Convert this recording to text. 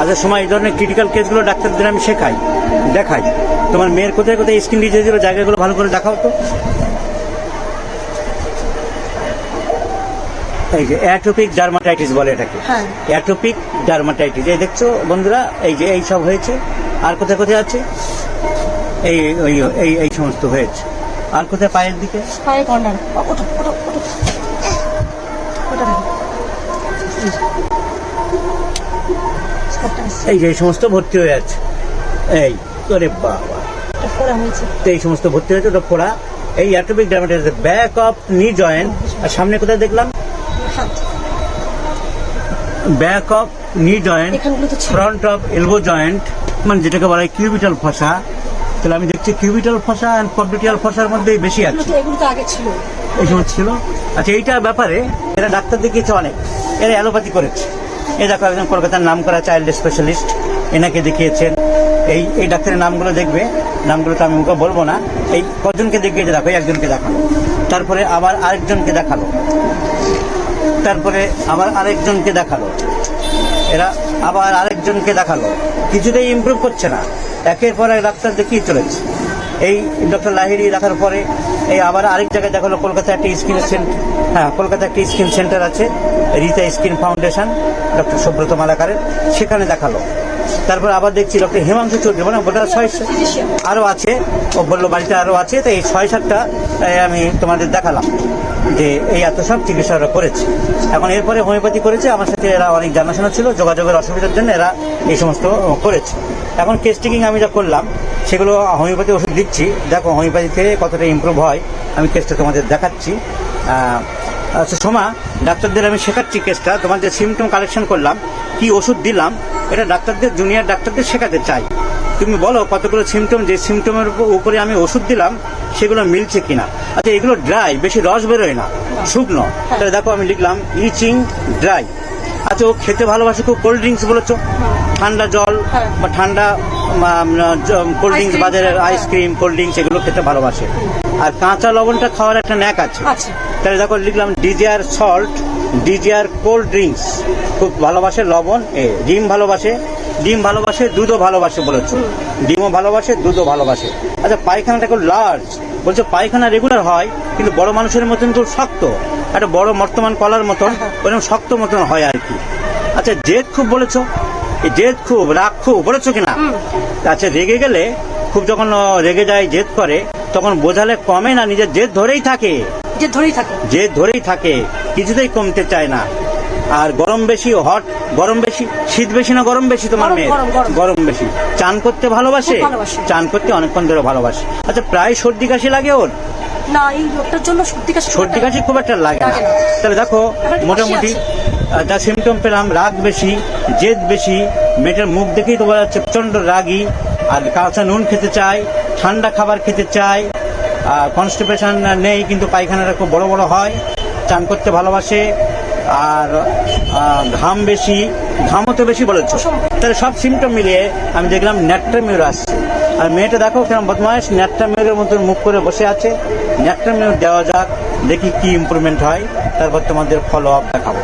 আচ্ছা সময় এই ধরনের ক্রিটিক্যাল কেসগুলো ডাক্তারদের আমি শেখাই দেখাই। তোমার মেয়ের কোথায় কোথায় স্কিন ডিজিজের জায়গাগুলো ভালো করে দেখাও তো। এই যে অ্যাটোপিক ডার্মাটাইটিস বলে এটাকে। অ্যাটোপিক ডার্মাটাইটিস এই দেখছ বন্ধুরা? এই যে এই সব হয়েছে। আর কোথায় কোথায় আছে? এই এই এই সমস্ত হয়েছে। আর কোথায় পায়ের দিকে? পায়ে কর্নার ওঠো ওঠো ওঠো ওটা দেখো এই যে। এই সমস্ত ভর্তি হয়ে আছে এই করে বাবা। এই সমস্ত ভর্তি হয়েছে ওটা ফোড়া। এই atopic back of knee joint আর সামনে কোথায় দেখলাম? Back of knee joint. Front of elbow joint মানে যেটাকে বলা হয় কিউবিটাল ফসা তাহলে আমি দেখছি কিউবিটাল ফসা অ্যান্ড ফসার মধ্যেই বেশি আছে। এই সময় ছিল। আচ্ছা এইটার ব্যাপারে এরা ডাক্তার দেখিয়েছে অনেক। এরা অ্যালোপ্যাথি করেছে। এই দেখো, একজন কলকাতার নাম করা চাইল্ড স্পেশালিস্ট এনাকে দেখিয়েছেন। এই এই ডাক্তারের নামগুলো দেখবে, নামগুলো তো আমি মুখে বলব না। এই কজনকে দেখিয়েছে দেখো একজনকে দেখাল। তারপরে আবার আরেকজনকে দেখাল। তারপরে আবার আরেকজনকে দেখাল। এরা আবার আরেকজনকে দেখাল। কিছুতেই ইমপ্রুভ করছে না। একের পর এক ডাক্তার দেখিয়ে চলেছে। এই ডক্টর লাহিরি দেখার পরে এই আবার আরেক জায়গায় দেখাল কলকাতা একটা স্কিন সেন্টার হ্যাঁ কলকাতা একটা স্কিন সেন্টার আছে, Rita skin foundation, doctor Subrata মালাকারের, সেখানে দেখাল। তারপর আবার দেখছি ডক্টর হিমাংশু চৌধুরী মানে বোধ ছয় আরও আছে, ও বলল, বাড়িতে আরও আছে। তো এই ছয় সাতটা আমি তোমাদের দেখালাম যে এই এত সব চিকিৎসা করেছে। এখন এরপরে হোমিওপ্যাথি করেছে, আমার সাথে এরা অনেক জানাশোনা ছিল, যোগাযোগের অসুবিধার জন্য এরা এই সমস্ত করেছে। এখন কেস আমি যা করলাম সেগুলো হোমিওপ্যাথি ওষুধ দিচ্ছি। দেখো হোমিওপ্যাথিতে কতটা ইমপ্রুভ হয় আমি কেসটা তোমাদের দেখাচ্ছি। আচ্ছা সোমা ডাক্তারদের আমি শেখাচ্ছি কেসটা তোমার যে সিমটম কালেকশন করলাম কি ওষুধ দিলাম এটা ডাক্তারদের জুনিয়র ডাক্তারদের শেখাতে চাই। তুমি বলো কতগুলো সিমটম যে সিমটমের উপরে আমি ওষুধ দিলাম সেগুলো মিলছে কিনা? আচ্ছা এগুলো ড্রাই বেশি রস বেরোয় না শুকনো। তাহলে দেখো আমি লিখলাম ইচিং ড্রাই আচ্ছা ও খেতে ভালোবাসে খুব কোল্ড ড্রিঙ্কস বলেছ। ঠান্ডা জল হ্যাঁ। বা ঠান্ডা কোল্ড ড্রিঙ্কস বাজারের আইসক্রিম কোল্ড ড্রিঙ্কস এগুলো খেতে ভালোবাসে। আর কাঁচা লবণটা খাওয়ার একটা ন্যাক আছে। আছে তাহলে দেখো লিখলাম DGR salt DGR cold drinks খুব ভালোবাসে লবণ এ ডিম ভালোবাসে ডিম ভালোবাসে দুধও ভালোবাসে বলেছ। ডিমও ভালোবাসে দুধও ভালোবাসে। আচ্ছা পায়খানাটা খুব লার্জ বলছে পায়খানা রেগুলার হয় কিন্তু বড় মানুষের মতন তো শক্ত। একটা বড় বর্তমান কলার মতন ওরকম শক্ত মতন হয় আর কি। আচ্ছা জেদ খুব বলেছ। জেদ খুব রাগ খুব বলেছ কিনা? আচ্ছা রেগে গেলে খুব যখন রেগে যায় জেদ করে তখন বোঝালে কমে না নিজের জেদ ধরেই থাকে। যে ধরেই থাকে। যে ধরেই থাকে কিছুতেই কমতে চায় না। আর গরম বেশি হট গরম বেশি শীত বেশি না গরম বেশি তোমার মেয়ে। গরম বেশি। চান করতে ভালোবাসে? চান করতে অনেকক্ষণ ধরে ভালোবাসে। আচ্ছা প্রায় সর্দি কাশি লাগে ওর? না এই লোকটার জন্য সর্দি কাশি সর্দি কাশি খুব একটা লাগে না। তাহলে দেখো মোটামুটি যা সিমটম পেলাম, রাগ বেশি, জেদ বেশি, মেয়েটার মুখ দেখেই তো বোঝা যাচ্ছে প্রচণ্ড রাগী। আর কাঁচা নুন খেতে চায়, ঠান্ডা খাবার খেতে চায় কনস্টিপেশন নেই, কিন্তু পায়খানাটা খুব বড় বড় হয়, চান করতে ভালোবাসে, আর ঘাম বেশি, ঘামও তো বেশি বলেছ। তাহলে সব সিমটম মিলিয়ে আমি দেখলাম ন্যাট্রামিউর আসছে। আর মেয়েটা দেখো কেমন বদমাস ন্যাট্রামিউরের মতন মুখ করে বসে আছে। ন্যাট্রামিউর দেওয়া যাক, দেখি কি ইমপ্রুভমেন্ট হয়, তারপর তোমাদের ফলো আপ দেখাবো।